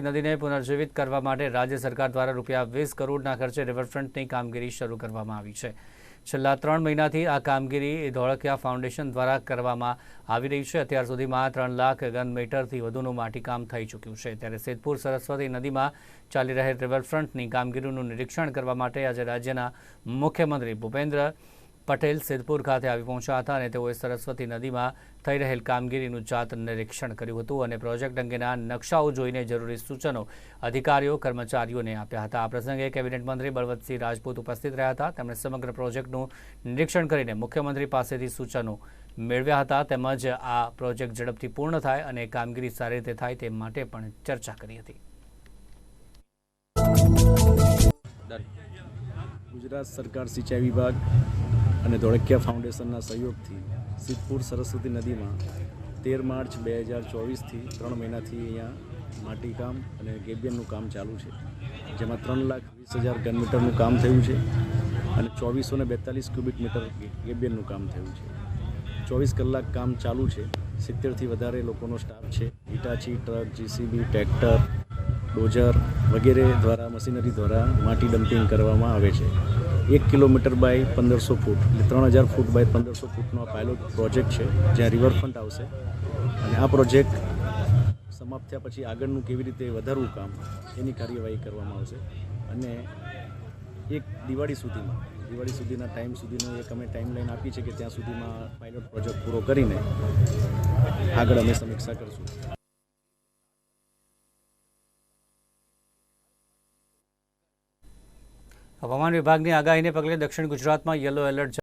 નદીને પુનર્જીવિત કરવા માટે રાજ્ય સરકાર દ્વારા રૂપિયા વીસ કરોડના ખર્ચે રિવરફ્રન્ટની કામગીરી શરૂ કરવામાં આવી છે. છેલ્લા ત્રણ મહિનાથી આ કામગીરી ધોળકિયા ફાઉન્ડેશન દ્વારા કરવામાં આવી રહી છે. અત્યાર સુધીમાં ત્રણ લાખ ઘન મીટરથી વધુનું માટીકામ થઈ ચૂક્યું છે. ત્યારે સિદ્ધપુર સરસ્વતી નદીમાં ચાલી રહેલ રિવરફ્રન્ટની કામગીરીનું નિરીક્ષણ કરવા માટે આજે રાજ્યના મુખ્યમંત્રી ભૂપેન્દ્ર પટેલ સિદ્ધપુર ખાતે આવી પહોંચ્યા હતા અને તેઓએ સરસ્વતી નદીમાં થઈ રહેલ કામગીરીનું જાત નિરીક્ષણ કર્યું હતું અને પ્રોજેક્ટ અંગેના નકશાઓ જોઈને જરૂરી સૂચનો અધિકારીઓ, કર્મચારીઓને આપ્યા હતા. આ પ્રસંગે કેબિનેટ મંત્રી બળવંતસિંહ રાજપૂત ઉપસ્થિત રહ્યા હતા. તેમણે સમગ્ર પ્રોજેક્ટનું નિરીક્ષણ કરીને મુખ્યમંત્રી પાસેથી સૂચનો મેળવ્યા હતા તેમજ આ પ્રોજેક્ટ ઝડપથી પૂર્ણ થાય અને કામગીરી સારી રીતે થાય તે માટે પણ ચર્ચા કરી હતી. ગુજરાત સરકાર સિંચાઈ વિભાગ અને ધોળકિયા ફાઉન્ડેશનના સહયોગથી સિદ્ધપુર સરસ્વતી નદીમાં તેર માર્ચ બે હજાર ચોવીસથી ત્રણ મહિનાથી અહીંયા માટીકામ અને ગેબિયનનું કામ ચાલુ છે. જેમાં ત્રણ લાખ વીસ હજાર ઘન મીટરનું કામ થયું છે અને ચોવીસો ને બેતાલીસ ક્યુબિક મીટર ગેબિયનનું કામ થયું છે. ચોવીસ કલાક કામ ચાલુ છે. સિત્તેરથી વધારે લોકોનો સ્ટાફ છે. Hitachi truck, JCB, tractor, dozer વગેરે દ્વારા મશીનરી દ્વારા માટી ડમ્પિંગ કરવામાં આવે છે. એક કિલોમીટર બાય પંદરસો ફૂટ એટલે ત્રણ હજાર ફૂટ બાય પંદરસો ફૂટનો આ પાયલોટ પ્રોજેક્ટ છે, જ્યાં રિવરફ્રન્ટ આવશે. અને આ પ્રોજેક્ટ સમાપ્ત થયા પછી આગળનું કેવી રીતે વધારવું કામ, એની કાર્યવાહી કરવામાં આવશે. અને એક દિવાળી સુધીમાં, દિવાળી સુધીના ટાઈમ સુધીનો એક અમે ટાઈમલાઈન આપી છે કે ત્યાં સુધીમાં પાયલોટ પ્રોજેક્ટ પૂરો કરીને આગળ અમે સમીક્ષા કરશું. હવામાન વિભાગની આગાહીને પગલે દક્ષિણ ગુજરાતમાં યલો એલર્ટ